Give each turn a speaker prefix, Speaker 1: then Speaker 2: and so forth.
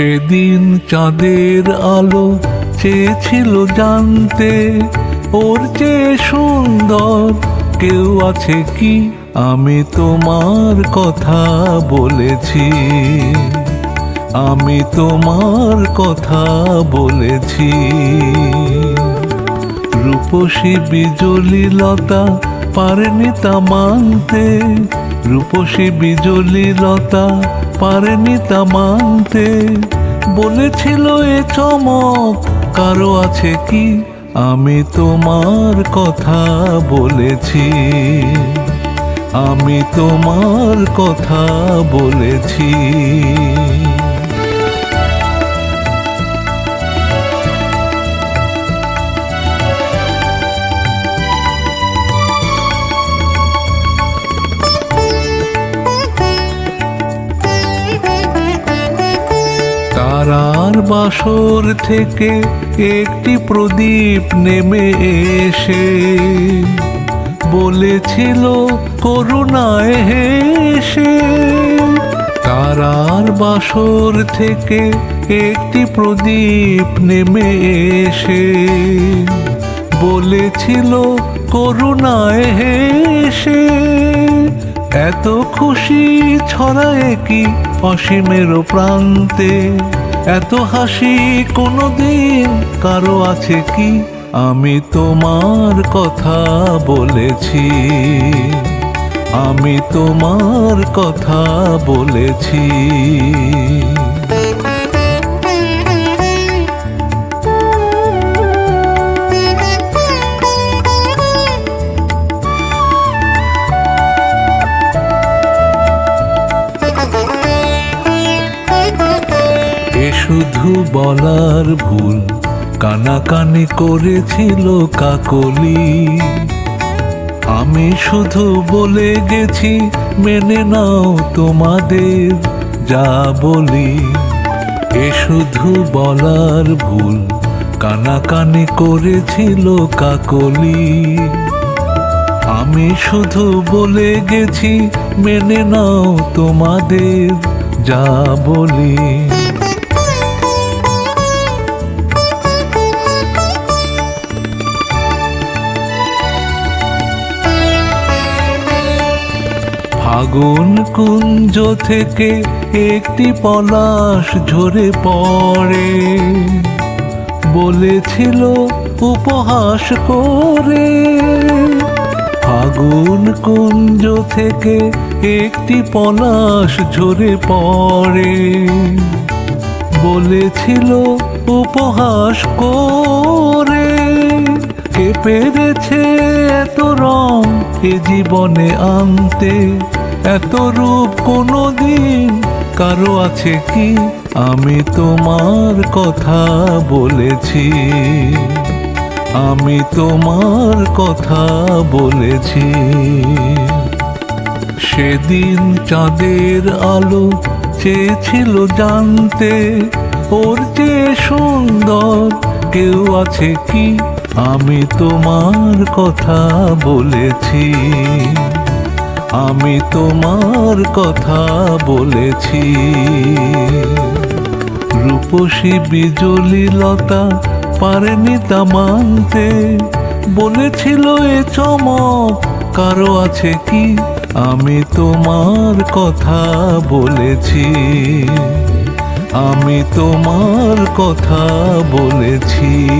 Speaker 1: সেদিন চাঁদের আলো চেয়েছিল জানতে, ওর চেয়ে সুন্দর কেউ আছে কি? আমি তোমার কথা বলেছি। আমি তোমার কথা বলেছি। রূপসী বিজলি লতা পারেনি তা মানতে, রূপসী বিজলি লতা পারেনি তা মানতে। বলেছিল, এ চমক কারও আছে কি? আমি তোমার কথা বলেছি। আমি তোমার কথা বলেছি। বাসর থেকে একটি প্রদীপ নেমে এসে বলেছিল, করুণায় হেসে তারার বাসর থেকে একটি প্রদীপ নেমে এসে বলেছিল, করুণায় হেসে এত খুশি ছড়ায় কি অসীমের প্রান্তে? এত হাসি কোনোদিন কারও আছে কি? আমি তোমার কথা বলেছি। আমি তোমার কথা বলেছি। শুধু বলার ভুল, কানাকানি করেছিল কাকলি। আমি শুধু বলে গেছি, মেনে নাও তোমাদের যা বলি। এ শুধু বলার ভুল, কানাকানি করেছিল কাকলি। আমি শুধু বলে গেছি, মেনে নাও তোমাদের যা বলি। ফাগুন কুঞ্জ থেকে একটি পলাশ ঝরে পড়ে। বলেছিল উপহাস করে। ফাগুন কুঞ্জ থেকে একটি পলাশ ঝরে পড়ে। বলেছিল উপহাস করে। কে পেরেছে এত রং এ জীবনে আনতে? এত রূপ কোনো দিন কারও আছে কি? আমি তোমার কথা বলেছি। আমি তোমার কথা বলেছি। সেদিন চাঁদের আলো চেয়েছিল জানতে, ওর যে সুন্দর কেউ আছে কি? আমি তোমার কথা বলেছি। আমি তোমার কথা বলেছি। রূপসী বিজলি লতা পারেনি তা মানতে। বলেছিল এ চমক, কারও আছে কি? আমি তোমার কথা বলেছি। আমি তোমার কথা বলেছি।